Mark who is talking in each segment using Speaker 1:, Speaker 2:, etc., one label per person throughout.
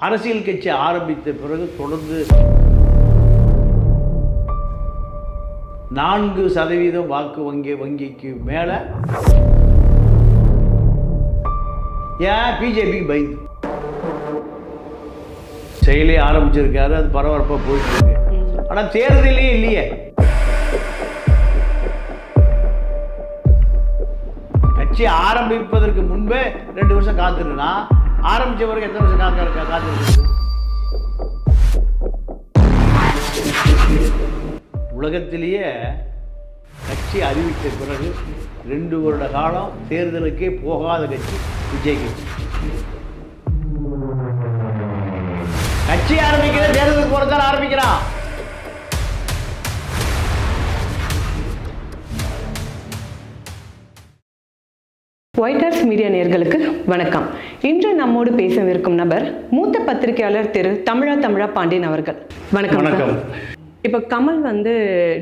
Speaker 1: அரசியல் கட்சி ஆரம்பித்த பிறகு தொடர்ந்து நான்கு சதவீதம் வாக்கு வங்கி வங்கிக்கு மேலே ஏன் பிஜேபிக்கு பயந்து. செயலே ஆரம்பிச்சிருக்காரு அது பரபரப்பாக போயிட்டு இருக்கு ஆனால் தேர்தலே இல்லையே. கட்சி ஆரம்பிப்பதற்கு முன்பே ரெண்டு வருஷம் காத்துருன்னா ஆரம்பிச்ச பிறகு எத்தனை வருஷம் காத்து காத்திருக்கு உலகத்திலேயே கட்சி அறிவித்த பிறகு ரெண்டு வருட காலம் தேர்தலுக்கே போகாத கட்சி விஜய் கட்சி. கட்சி ஆரம்பிக்கிற தேர்தலுக்கு போறதான ஆரம்பிக்கிறான்.
Speaker 2: ஒயிட் ஹவுஸ் மீடியா நேயர்களுக்கு வணக்கம். இன்று நம்மோடு பேசவிருக்கும் நபர் மூத்த பத்திரிகையாளர் திரு தமிழா தமிழா பாண்டியன் அவர்கள். வணக்கம்.
Speaker 1: வணக்கம்.
Speaker 2: இப்போ கமல் வந்து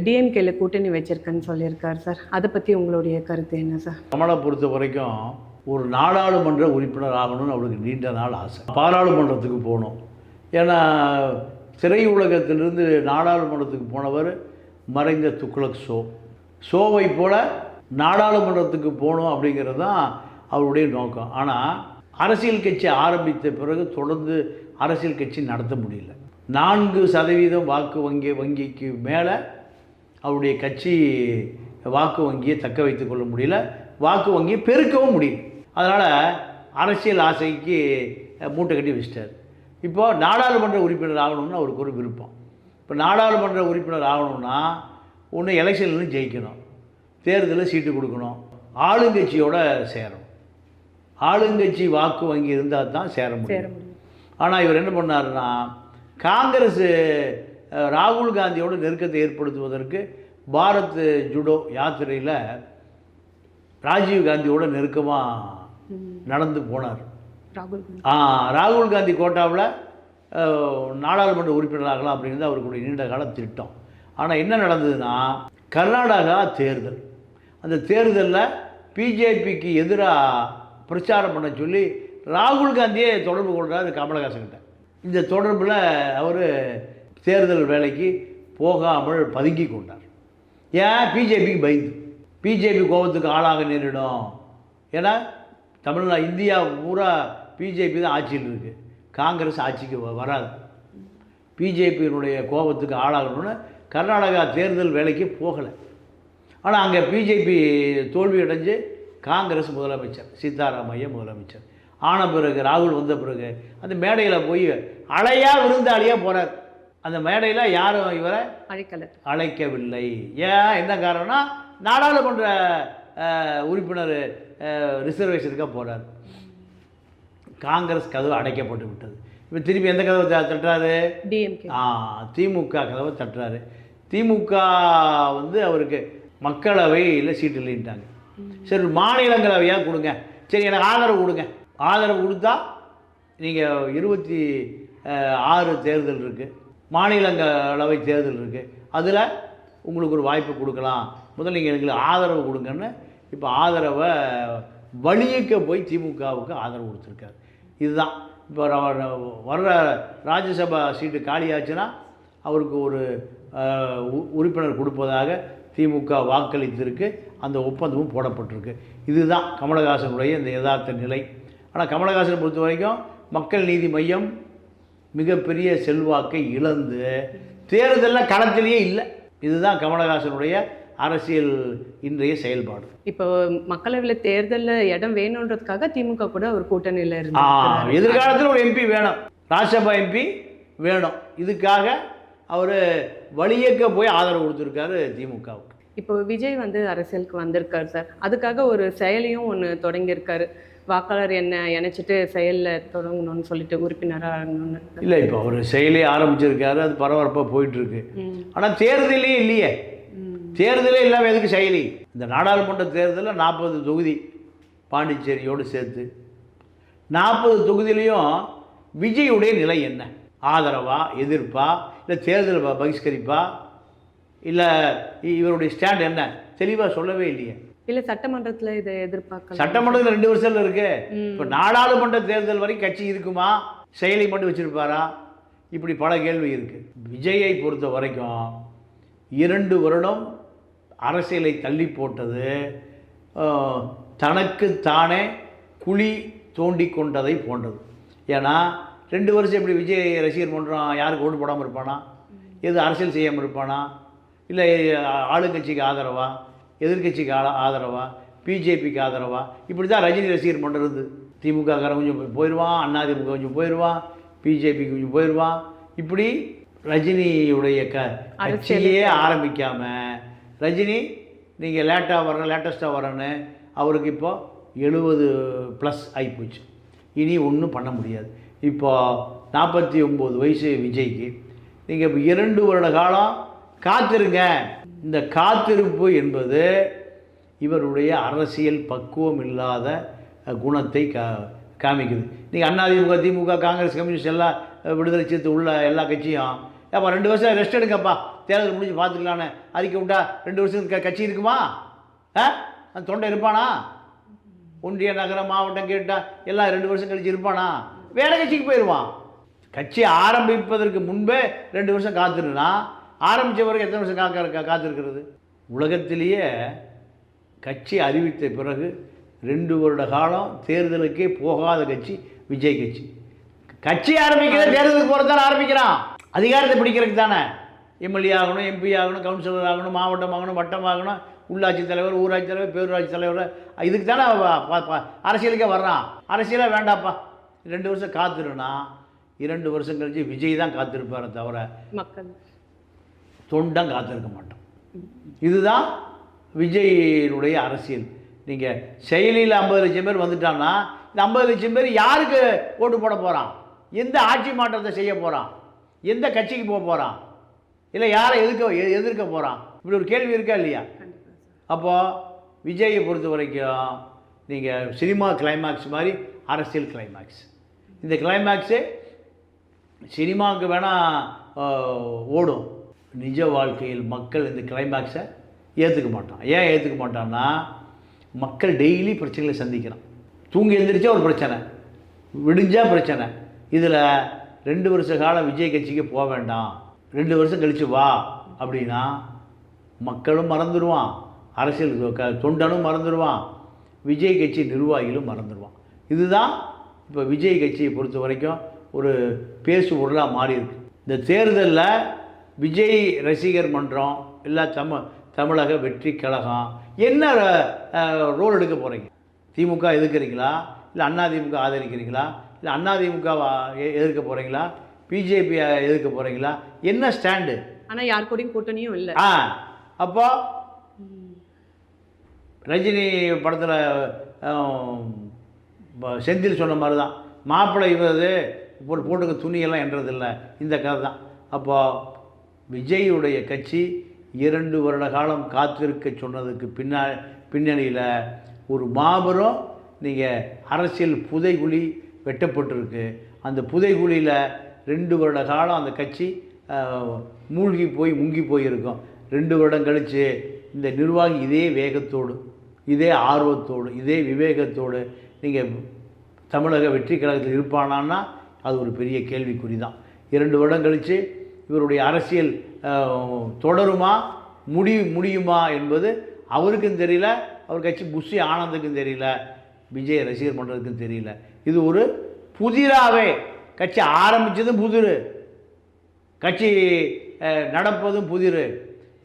Speaker 2: டிஎம்கேல கூட்டணி வச்சிருக்கேன்னு சொல்லியிருக்கார் சார். அதை பத்தி உங்களுடைய கருத்து என்ன சார்?
Speaker 1: கமலை பொறுத்த வரைக்கும் ஒரு நாடாளுமன்ற உறுப்பினர் ஆகணும்னு அவளுக்கு நீண்ட நாள் ஆசை. பாராளுமன்றத்துக்கு போகணும். ஏன்னா திரை உலகத்திலிருந்து நாடாளுமன்றத்துக்கு போனவர் மறைந்த துக்ளக் ஷோ ஷோவை போல நாடாளுமன்றத்துக்கு போகணும் அப்படிங்கிறது தான் அவருடைய நோக்கம். ஆனால் அரசியல் கட்சி ஆரம்பித்த பிறகு தொடர்ந்து அரசியல் கட்சி நடத்த முடியல. நான்கு சதவீதம் வாக்கு வங்கி வங்கிக்கு மேலே அவருடைய கட்சி வாக்கு வங்கியை தக்க வைத்து கொள்ள முடியல. வாக்கு வங்கியை பெருக்கவும் முடியல. அதனால் அரசியல் ஆசைக்கு மூட்டை கட்டி வச்சிட்டார். இப்போது நாடாளுமன்ற உறுப்பினர் ஆகணும்னு அவருக்கு ஒரு விருப்பம். இப்போ நாடாளுமன்ற உறுப்பினர் ஆகணும்னா ஒன்று எலெக்ஷன்லேருந்து ஜெயிக்கணும். தேர்தலில் சீட்டு கொடுக்கணும். ஆளுங்கட்சியோட சேரணும் ஆளுங்கட்சி வாக்கு வங்கி இருந்தால் தான் சேர முடியும். ஆனால் இவர் என்ன பண்ணாருன்னா காங்கிரஸ் ராகுல் காந்தியோட நெருக்கத்தை ஏற்படுத்துவதற்கு பாரத் ஜுடோ யாத்திரையில் ராஜீவ் காந்தியோட நெருக்கமாக நடந்து போனார்.
Speaker 2: ராகுல் காந்தி.
Speaker 1: ஆ, ராகுல் காந்தி கோட்டாவில் நாடாளுமன்ற உறுப்பினர் ஆகலாம் அப்படிங்கிறது அவருக்குடைய நீண்ட கால திட்டம். ஆனால் என்ன நடந்ததுன்னா கர்நாடகா தேர்தல். அந்த தேர்தலில் பிஜேபிக்கு எதிராக பிரச்சாரம் பண்ண சொல்லி ராகுல் காந்தியே தொடர்பு கொள்கிறாரு கமலஹாசன்கிட்ட. இந்த தொடர்பில் அவர் தேர்தல் வேலைக்கு போகாமல் பதுங்கி கொண்டார். ஏன்? பிஜேபிக்கு பயந்து. பிஜேபி கோபத்துக்கு ஆளாக நேரிடும். ஏன்னா தமிழ்நாடு இந்தியா பூரா பிஜேபி தான் ஆட்சியில் இருக்குது காங்கிரஸ் ஆட்சிக்கு வ- வராது. பிஜேபியினுடைய கோபத்துக்கு ஆளாகணும்னு கர்நாடகா தேர்தல் வேலைக்கு போகலை. ஆனால் அங்கே பிஜேபி தோல்வி அடைஞ்சு காங்கிரஸ் முதலமைச்சர் சீதாராமையா முதலமைச்சர். ஆன பிறகு ராகுல் வந்த பிறகு அந்த மேடையில் போய் அலையா விருந்தாளியாக போகிறார் அந்த மேடையில் யாரும் இவரை
Speaker 2: அழைக்கல.
Speaker 1: அழைக்கவில்லை. ஏன்? என்ன காரணம்னா நாடாளுமன்ற உறுப்பினர் ரிசர்வேஷனுக்காக போகிறார் காங்கிரஸ் கதவு அடைக்கப்பட்டு விட்டது. இப்போ திருப்பி எந்த கதவை தட்டுறாரு?
Speaker 2: டிஎம்கே
Speaker 1: ஆ திமுக கதவை தட்டுறாரு. திமுக வந்து அவருக்கு மக்களவையில் சீட்டு இல்லைன்ட்டாங்க. சரி மாநிலங்களவையாக கொடுங்க. சரி எனக்கு ஆதரவு கொடுங்க. ஆதரவு கொடுத்தா நீங்கள் இருபத்தி ஆறு தேர்தல் இருக்குது மாநிலங்களவை தேர்தல் இருக்குது அதில் உங்களுக்கு ஒரு வாய்ப்பு கொடுக்கலாம். முதல்ல நீங்கள் எங்களுக்கு ஆதரவு கொடுங்கன்னு இப்போ ஆதரவை வழியக்க போய் திமுகவுக்கு ஆதரவு கொடுத்துருக்காரு. இதுதான். இப்போ வர்ற ராஜ்யசபா சீட்டு காலியாச்சுன்னா அவருக்கு ஒரு உ- உறுப்பினர் கொடுப்பதாக திமுக வாக்களித்திருக்கு அந்த ஒப்பந்தமும் போடப்பட்டிருக்கு. இதுதான் கமலஹாசனுடைய இந்த யதார்த்த நிலை. ஆனால் கமலஹாசனை பொறுத்த வரைக்கும் மக்கள் நீதி மையம் மிகப்பெரிய செல்வாக்கை இழந்து தேர்தலில் களத்திலேயே இல்லை. இதுதான் கமலஹாசனுடைய அரசியல் இன்றைய செயல்பாடு.
Speaker 2: இப்போ மக்களவையில் தேர்தல்ல இடம் வேணுன்றதுக்காக திமுக கூட ஒரு கூட்டணியில இருந்து
Speaker 1: எதிர்காலத்தில் ஒரு எம்பி வேணும். ராஜ்யசபா எம்பி வேணும். இதுக்காக அவர் வழியக்க போய் ஆதரவு கொடுத்துருக்காரு திமுகவுக்கு.
Speaker 2: இப்போ விஜய் வந்து அரசியலுக்கு வந்திருக்காரு சார். அதுக்காக ஒரு செயலியும் ஒன்று தொடங்கியிருக்காரு. வாக்காளர் என்ன இணைச்சிட்டு செயலில் தொடங்கணும்னு சொல்லிட்டு உறுப்பினராக ஆகணும்னு.
Speaker 1: இல்லை இப்போ அவர் செயலே ஆரம்பிச்சிருக்காரு. அது பரபரப்பாக போயிட்டுருக்கு. ஆனால் தேர்தலே இல்லையே. தேர்தலே இல்லாமல் எதுக்கு செயலி? இந்த நாடாளுமன்ற தேர்தலில் நாற்பது தொகுதி பாண்டிச்சேரியோடு சேர்த்து. நாற்பது தொகுதியிலையும் விஜயுடைய நிலை என்ன? ஆதரவா எதிர்ப்பா இல்லை தேர்தல் ப- பகிஷ்கரிப்பா? இல்லை இவருடைய ஸ்டாண்ட் என்ன? தெளிவாக சொல்லவே இல்லையே.
Speaker 2: இல்ல சட்டமன்றத்துல இதை எதிர்பார்க்கலாம்
Speaker 1: சட்டமன்றத்தில் ரெண்டு வருஷத்தில் இருக்கு. இப்போ நாடாளுமன்ற தேர்தல் வரைக்கும் கட்சி இருக்குமா? செயலி மட்டும் வச்சுருப்பாரா? இப்படி பல கேள்வி இருக்குது விஜயை பொறுத்த வரைக்கும் இரண்டு வருடம் அரசியலை தள்ளி போட்டது தனக்கு தானே குழி தோண்டி கொண்டதை போன்றது. ஏன்னா ரெண்டு வருஷம் இப்படி விஜய் ரசிகர் மன்றம் யாருக்கு ஓட்டு போடாமல் இருப்பானா? எது அரசியல் செய்யாமல் இருப்பானா? இல்லை ஆளுங்கட்சிக்கு ஆதரவா? எதிர்க்கட்சிக்கு ஆ ஆதரவா? பிஜேபிக்கு ஆதரவா? இப்படி தான் ரஜினி ரசிகர் மன்றம் இருந்தது திமுக காரன் கொஞ்சம் போயிடுவான் அதிமுக கொஞ்சம் போயிடுவான் பிஜேபி கொஞ்சம் போயிடுவான் இப்படி ரஜினியுடைய க கட்சியே ஆரம்பிக்காம ரஜினி நீங்கள் லேட்டாக வரணும் லேட்டஸ்ட்டாக வரணும்னு அவருக்கு இப்போ எழுபது ப்ளஸ் ஆகிப்போச்சு இனி ஒன்றும் பண்ண முடியாது. இப்போ நாற்பத்தி ஒம்பது வயசு விஜய்க்கு. நீங்கள் இப்போ இரண்டு வருட காலம் காத்திருங்க. இந்த காத்திருப்பு என்பது இவருடைய அரசியல் பக்குவம் இல்லாத குணத்தை கா காமிக்குது. நீங்கள் அதிமுக திமுக காங்கிரஸ் கம்யூனிஸ்ட் எல்லாம் விடுதலை சேர்த்து உள்ள எல்லா கட்சியும். ஏப்பா ரெண்டு வருஷம் ரெஸ்ட் எடுங்கப்பா. தேர்தல் முடிஞ்சு பார்த்துக்கலான்னு அறிக்கை உண்டா? ரெண்டு வருஷம் க கட்சி இருக்குமா? ஆ தொண்டை இருப்பானா? ஒன்றிய நகரம் மாவட்டம் கேட்டால் எல்லாம் ரெண்டு வருஷம் கழிச்சு இருப்பானா? வேற கட்சிக்கு போயிடுவான் கட்சி ஆரம்பிப்பதற்கு முன்பே ரெண்டு வருஷம் காத்திருனா ஆரம்பித்த பிறகு எத்தனை வருஷம் காக்க காத்திருக்கிறது? உலகத்திலேயே கட்சி அறிவித்த பிறகு ரெண்டு வருட காலம் தேர்தலுக்கே போகாத கட்சி விஜய் கட்சி. கட்சி ஆரம்பிக்கிறது தேர்தலுக்கு போகிறது தானே ஆரம்பிக்கிறான். அதிகாரத்தை பிடிக்கிறதுக்கு தானே. எம்எல்ஏ ஆகணும் எம்பி ஆகணும் கவுன்சிலர் ஆகணும் மாவட்டம் ஆகணும் வட்டம் ஆகணும் உள்ளாட்சி தலைவர் ஊராட்சி தலைவர் பேரூராட்சி தலைவர் இதுக்கு தானே அரசியலுக்கே வர்றான். அரசியலே வேண்டாப்பா ரெண்டு வருஷம் காத்துருனா இரண்டு வருஷம் கழிச்சு விஜய் தான் காத்திருப்பாரே தவிர
Speaker 2: மக்கள்.
Speaker 1: தொண்டம் காத்திருக்க மாட்டோம். இதுதான் விஜயினுடைய அரசியல். நீங்கள் செயலியில் ஐம்பது லட்சம் பேர் வந்துட்டான்னா இந்த ஐம்பது லட்சம் பேர் யாருக்கு ஓட்டு போட போகிறான் எந்த ஆட்சி மாற்றத்தை செய்ய போகிறான் எந்த கட்சிக்கு போக போகிறான் இல்லை யாரை எதிர்க்க எதிர்க்க போகிறான் இப்படி ஒரு கேள்வி இருக்கா இல்லையா? அப்போது விஜயை பொறுத்த வரைக்கும் நீங்கள் சினிமா கிளைமேக்ஸ் மாதிரி அரசியல் கிளைமேக்ஸ் இந்த கிளைமேக்ஸே சினிமாவுக்கு வேணால் ஓடும். நிஜ வாழ்க்கையில் மக்கள் இந்த கிளைமேக்ஸை ஏற்றுக்க மாட்டான். ஏன் ஏற்றுக்க மாட்டான்னா மக்கள் டெய்லி பிரச்சனைகளை சந்திக்கிறான். தூங்கி எழுந்திரிச்சா ஒரு பிரச்சனை விடிஞ்சால் பிரச்சனை. இதில் ரெண்டு வருஷ காலம் விஜய் கட்சிக்கு போக வேண்டாம். ரெண்டு வருஷம் கழித்து வா அப்படின்னா மக்களும் மறந்துடுவான் அரசியல் க- தொண்டனும் மறந்துடுவான் விஜய் கட்சி நிர்வாகிகளும் மறந்துடுவான். இதுதான் இப்போ விஜய் கட்சியை பொறுத்த வரைக்கும் ஒரு பேசு பொருளாக மாறி இருக்கு இந்த தேர்தலில் விஜய் ரசிகர் மன்றம் இல்லை தமிழ் தமிழக வெற்றி கழகம் என்ன ரோல் எடுக்க போகிறீங்க திமுக எதிர்க்கிறீங்களா? இல்லை அதிமுக ஆதரிக்கிறீங்களா? இல்லை அதிமுக எதிர்க்க போகிறீங்களா பிஜேபி எதிர்க்க போகிறீங்களா என்ன ஸ்டாண்டு?
Speaker 2: ஆனா யார் கூடயும் கூட்டணியும் இல்ல.
Speaker 1: ஆ அப்போ ரஜினி படத்தில் செந்தில் சொன்ன மாதிரி தான் மாப்பிள்ளை இவது ஒரு போட்டுக்க துணியெல்லாம் என்றதில்லை. இந்த கதை தான் அப்போ விஜயுடைய கட்சி இரண்டு வருட காலம் காத்திருக்க சொன்னதுக்கு பின்னா பின்னணியில் ஒரு மாபெரும் நீங்கள் அரசியல் புதைகுழி வெட்டப்பட்டிருக்கு. அந்த புதைகுழியில் ரெண்டு வருட காலம் அந்த கட்சி மூழ்கி போய் முங்கி போயிருக்கும். ரெண்டு வருடம் கழித்து இந்த நிர்வாகி இதே வேகத்தோடு இதே ஆர்வத்தோடு இதே விவேகத்தோடு நீங்கள் தமிழக வெற்றி கழகத்தில் இருப்பானான்னா அது ஒரு பெரிய கேள்விக்குறி தான் இரண்டு வருடம் கழித்து இவருடைய அரசியல் தொடருமா முடி முடியுமா என்பது அவருக்கும் தெரியல அவர் கட்சி புஷி ஆனந்துக்கும் தெரியல விஜய் ரசிகர் மன்றத்துக்கும் தெரியல. இது ஒரு புதிராவே கட்சி ஆரம்பித்ததும் புதிர் கட்சி நடப்பதும் புதிர்.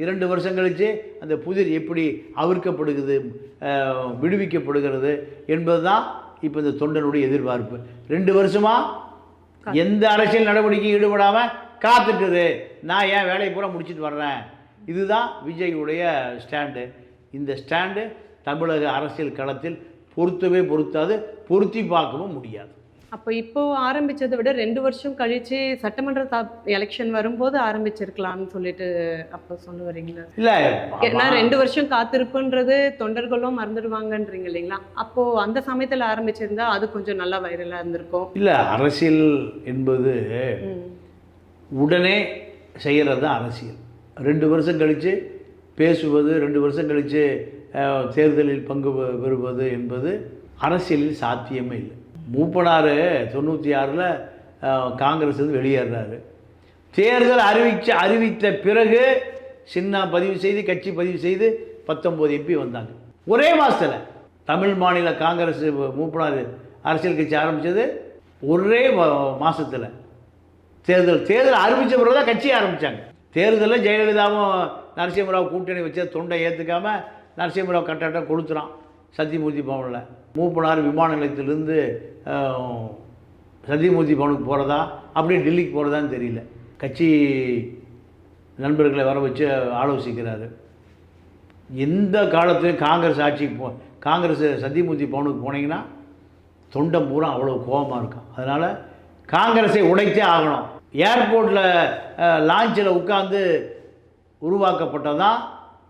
Speaker 1: இரண்டு வருஷம் கழித்து அந்த புதிர் எப்படி அவிர்க்கப்படுகிறது விடுவிக்கப்படுகிறது என்பது தான் இப்போ இந்த தொண்டனுடைய எதிர்பார்ப்பு. ரெண்டு வருஷமாக எந்த அரசியல் நடவடிக்கையும் ஈடுபடாமல் காத்துட்டுரு நான் ஏன் வேலையை பூரா முடிச்சிட்டு வர்றேன்? இதுதான் விஜயுடைய ஸ்டாண்டு. இந்த ஸ்டாண்டு தமிழக அரசியல் களத்தில் பொருத்தவே பொருத்தாது பொருத்தி பார்க்கவும் முடியாது.
Speaker 2: அப்போ இப்போ ஆரம்பிச்சதை விட ரெண்டு வருஷம் கழிச்சு சட்டமன்ற எலெக்ஷன் வரும்போது ஆரம்பிச்சிருக்கலாம்னு சொல்லிட்டு அப்போ சொல்ல வரீங்களா?
Speaker 1: இல்லை
Speaker 2: ஏன்னா ரெண்டு வருஷம் காத்திருப்புன்றது தொண்டர்களும் மறந்துடுவாங்கன்றீங்க இல்லைங்களா? அப்போ அந்த சமயத்துல ஆரம்பிச்சிருந்தா அது கொஞ்சம் நல்லா வைரலா இருந்திருக்கும்.
Speaker 1: இல்லை அரசியல் என்பது. உடனே செய்கிறது தான் அரசியல். ரெண்டு வருஷம் கழித்து பேசுவது ரெண்டு வருஷம் கழித்து தேர்தலில் பங்கு பெறுவது என்பது அரசியலில் சாத்தியமே இல்லை. மூப்பனார் தொண்ணூற்றி ஆறில் காங்கிரஸ் வந்து வெளியேறாரு தேர்தல் அறிவிச்ச அறிவித்த பிறகு சின்ன பதிவு செய்து கட்சி பதிவு செய்து பத்தொம்போது எம்பி வந்தாங்க. ஒரே மாதத்தில் தமிழ் மாநில காங்கிரஸ் மூப்பனார் அரசியல் கட்சி ஆரம்பித்தது ஒரே மாதத்தில் தேர்தல் தேர்தல் அறிவித்த பிறகு தான் கட்சி ஆரம்பித்தாங்க தேர்தலில் ஜெயலலிதாவும் நரசிம்மராவ் கூட்டணி வச்சு தொண்டை ஏற்றுக்காம நரசிம்மராவ் கட்டாட்டம் கொடுத்துறான் சத்தியமூர்த்தி பவனில். மூப்பனார் விமான நிலையத்திலிருந்து அஹ், சத்தியமூர்த்தி பவனுக்கு போகிறதா அப்படியே டெல்லிக்கு போகிறதான்னு தெரியல. கட்சி நண்பர்களை வர வச்சு ஆலோசிக்கிறாரு. எந்த காலத்துலையும் காங்கிரஸ் ஆட்சிக்கு போ காங்கிரஸ் சத்தியமூர்த்தி பவனுக்கு போனீங்கன்னா தொண்டை பூரா அவ்வளோ கோபமாக இருக்கும். அதனால் காங்கிரஸை உடைத்தே ஆகணும். ஏர்போர்ட்டில் லான்ச்சில் உட்காந்து உருவாக்கப்பட்டதான்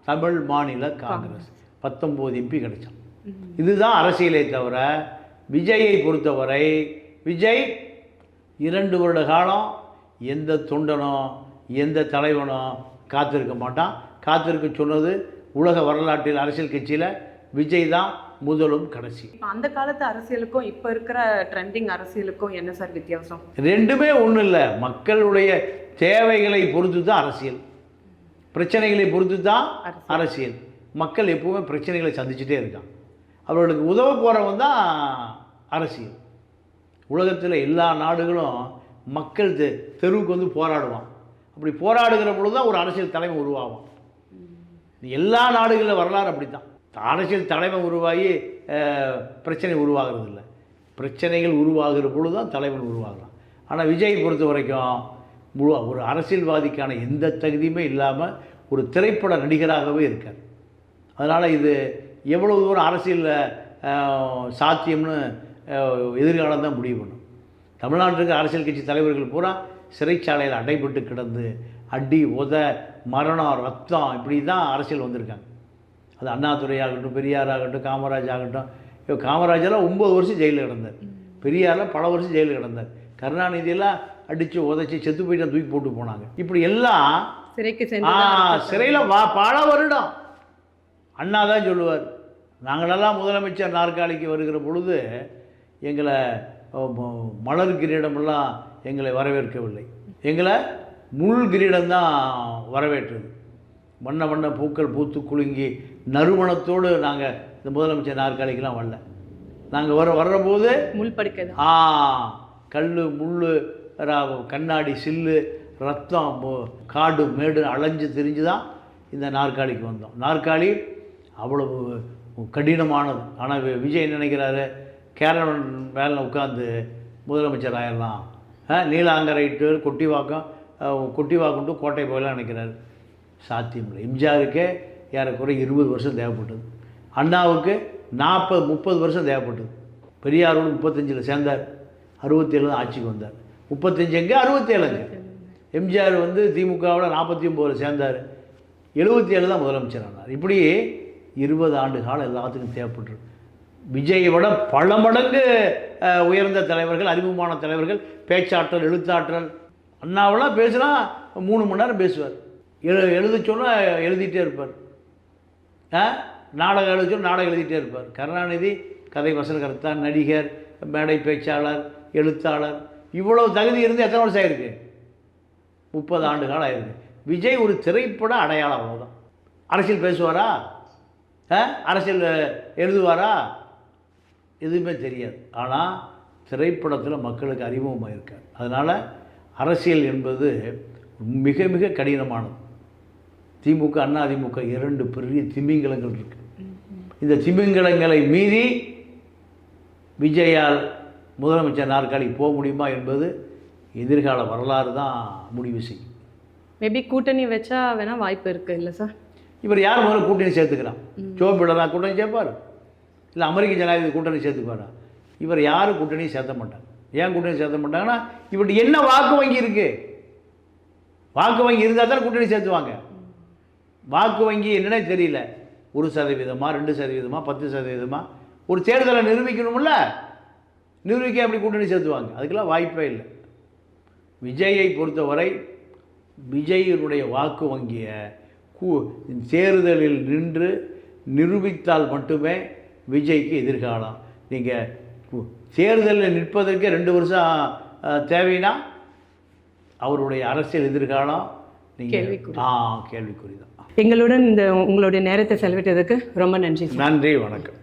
Speaker 1: தமிழ் மாநில காங்கிரஸ். பத்தொம்போது எம்பி கிடைச்சான் இதுதான் அரசியலே தவிர விஜயை பொறுத்தவரை விஜய் இரண்டு வருட காலம் எந்த தொண்டனோ எந்த தலைவனோ காத்திருக்க மாட்டான். காத்திருக்க சொன்னது உலக வரலாற்றில் அரசியல் கட்சியில் விஜய் தான் முதலும் கடைசி.
Speaker 2: இப்போ அந்த காலத்து அரசியலுக்கும் இப்போ இருக்கிற ட்ரெண்டிங் அரசியலுக்கும் என்ன சார் வித்தியாசம்?
Speaker 1: ரெண்டுமே ஒன்றும் இல்லை. மக்களுடைய தேவைகளை பொறுத்து தான் அரசியல். பிரச்சனைகளை பொறுத்து தான்
Speaker 2: அரசியல்.
Speaker 1: அரசியல். மக்கள் எப்பவுமே பிரச்சனைகளை சந்திச்சுட்டே இருக்கான் அவர்களுக்கு உதவ போகிறவன் தான் அரசியல். உலகத்தில் எல்லா நாடுகளும் மக்கள் தெ தெருவுக்கு வந்து போராடுவான். அப்படி போராடுகிற பொழுது தான் ஒரு அரசியல் தலைமை உருவாகும் எல்லா நாடுகளில் வரலாறு அப்படி தான் அரசியல் தலைமை உருவாகி பிரச்சனை உருவாகிறது இல்லை பிரச்சனைகள் உருவாகிற பொழுது தான் தலைவன் உருவாகலாம் ஆனால் விஜய் பொறுத்த வரைக்கும் முழு ஒரு அரசியல்வாதிக்கான எந்த தகுதியுமே இல்லாமல் ஒரு திரைப்பட நடிகராகவே இருக்கார். அதனால் இது எவ்வளவு தூரம் அரசியலில் சாத்தியம்னு எதிர்காலம் தான் முடிவு பண்ணும். தமிழ்நாட்டுக்கு அரசியல் கட்சி தலைவர்கள் பூரா சிறைச்சாலையில் அடைபட்டு கிடந்து அடி உத மரணம் ரத்தம் இப்படி தான் அரசியல் வந்திருக்காங்க. அது அண்ணாதுரை ஆகட்டும் பெரியார் ஆகட்டும் காமராஜ் ஆகட்டும். இப்போ காமராஜெல்லாம் ஒம்பது வருஷம் ஜெயிலில் கிடந்தார். பெரியாரில் பல வருஷம் ஜெயிலில் கிடந்தார். கருணாநிதியெல்லாம் அடித்து உதச்சி செத்து போயிட்டு தூக்கி போட்டு போனாங்க. இப்படி எல்லாம்
Speaker 2: சிறைக்கு
Speaker 1: சிறையில் வா பல வருடம். அண்ணா தான் சொல்லுவார். நாங்களெல்லாம் முதலமைச்சர் நாற்காலிக்கு வருகிற பொழுது எங்களை மலர் கிரீடமெல்லாம் எங்களை வரவேற்கவில்லை. எங்களை முள் கிரீடம் தான் வரவேற்றது. வண்ண வண்ண பூக்கள் பூத்து குலுங்கி நறுமணத்தோடு நாங்கள் இந்த முதலமைச்சர் நாற்காலிக்கெல்லாம் வரல. நாங்கள் வர வர்றபோது
Speaker 2: முள் படுக்கை
Speaker 1: ஆ கல் முள் கண்ணாடி சில்லு ரத்தம் காடு மேடு அலைஞ்சு திரிஞ்சு தான் இந்த நாற்காலிக்கு வந்தோம். நாற்காலி அவ்வளவு கடினமானது. ஆனால் விஜய் நினைக்கிறாரு? கேரளன் வேலை உட்காந்து முதலமைச்சர் ஆயிடலாம் நீலாங்கரைட்டு கொட்டிவாக்கம் அஹ், கொட்டிவாக்கம் டு கோட்டை போயெல்லாம் நினைக்கிறாரு. சாத்தியம் இல்லை எம்ஜிஆருக்கே ஏறக்குறை இருபது வருஷம் தேவைப்பட்டது. அண்ணாவுக்கு நாற்பது முப்பது வருஷம் தேவைப்பட்டது. பெரியாரோடு முப்பத்தஞ்சில் சேர்ந்தார். அறுபத்தேழு தான் ஆட்சிக்கு வந்தார். முப்பத்தஞ்சு எங்கே? அறுபத்தேழுங்க எம்ஜிஆர் வந்து திமுகவில் நாற்பத்தி ஒம்போதில் சேர்ந்தார். எழுபத்தி ஏழு தான் முதலமைச்சர் ஆனார். இப்படி இருபது ஆண்டு காலம் எல்லாத்துக்கும் தேவைப்பட்டுருக்கு விஜயை விட பல மடங்கு உயர்ந்த தலைவர்கள் அறிமுகமான தலைவர்கள் பேச்சாற்றல் எழுத்தாற்றல். அண்ணாவெல்லாம் பேசினா மூணு மணி நேரம் பேசுவார். எழு எழுத சொன்னால் எழுதிட்டே இருப்பார். ஆ நாடகம் எழுத சொன்னா நாடகம் எழுதிட்டே இருப்பார். கருணாநிதி கதை வசனகர்த்தா நடிகர் மேடை பேச்சாளர் எழுத்தாளர். இவ்வளவு தகுதி இருந்து எத்தனை வருஷம் ஆயிருக்கு? முப்பது ஆண்டு காலம் ஆயிருக்கு. விஜய் ஒரு திரைப்பட அடையாளம் அவ்வளோதான் அரசியல் பேசுவாரா? அரசியல் எழுதுவாரா? எதுவுமே தெரியாது. ஆனால் திரைப்படத்தில் மக்களுக்கு அறிமுகமாக இருக்கார். அதனால் அரசியல் என்பது மிக மிக கடினமானது. திமுக அண்ணா திமுக இரண்டு பெரிய திமிங்கலங்கள் இருக்கு. இந்த திமிங்கலங்களை மீறி விஜயால் முதலமைச்சர் நாற்காலிக்கு போக முடியுமா என்பது எதிர்கால வரலாறு தான் முடிவு செய்யும்.
Speaker 2: மேபி கூட்டணி வச்சா வேணால் வாய்ப்பு இருக்குது இல்லை சார்?
Speaker 1: இவர் யார் முதல்ல கூட்டணி சேர்த்துக்கிறான் ஜோ பிடரா கூட்டணி சேர்ப்பார்? இல்லை அமெரிக்க ஜனாதிபதி கூட்டணி சேர்த்துக்குவாரா? இவர் யாரும் கூட்டணி சேர்த்த மாட்டாங்க ஏன் கூட்டணி சேர்த்த மாட்டாங்கன்னா இவர்கிட்ட என்ன வாக்கு வங்கி இருக்கு? வாக்கு வங்கி இருந்தால் தான் கூட்டணி சேர்த்துவாங்க. வாக்கு வங்கி என்னன்னே தெரியல. ஒரு சதவீதமா ரெண்டு சதவீதமா பத்து சதவீதமா. ஒரு தேர்தலை நிரூபிக்கணும்ல. நிரூபிக்க அப்படி கூட்டணி சேர்த்துவாங்க? அதுக்கெல்லாம் வாய்ப்பே இல்லை. விஜயை பொறுத்தவரை விஜயினுடைய வாக்கு வங்கியை தேர்தலில் நின்று நிரூபித்தால் மட்டுமே விஜய்க்கு எதிர்காலம். நீங்கள் தேர்தலில் நிற்பதற்கே ரெண்டு வருஷம் தேவைன்னா அவருடைய அரசியல் எதிர்காலம் நீங்கள். ஆ கேள்விக்குறி தான்.
Speaker 2: எங்களுடன் இந்த உங்களுடைய நேரத்தை செலவிட்டதுக்கு ரொம்ப நன்றி
Speaker 1: நன்றி வணக்கம்.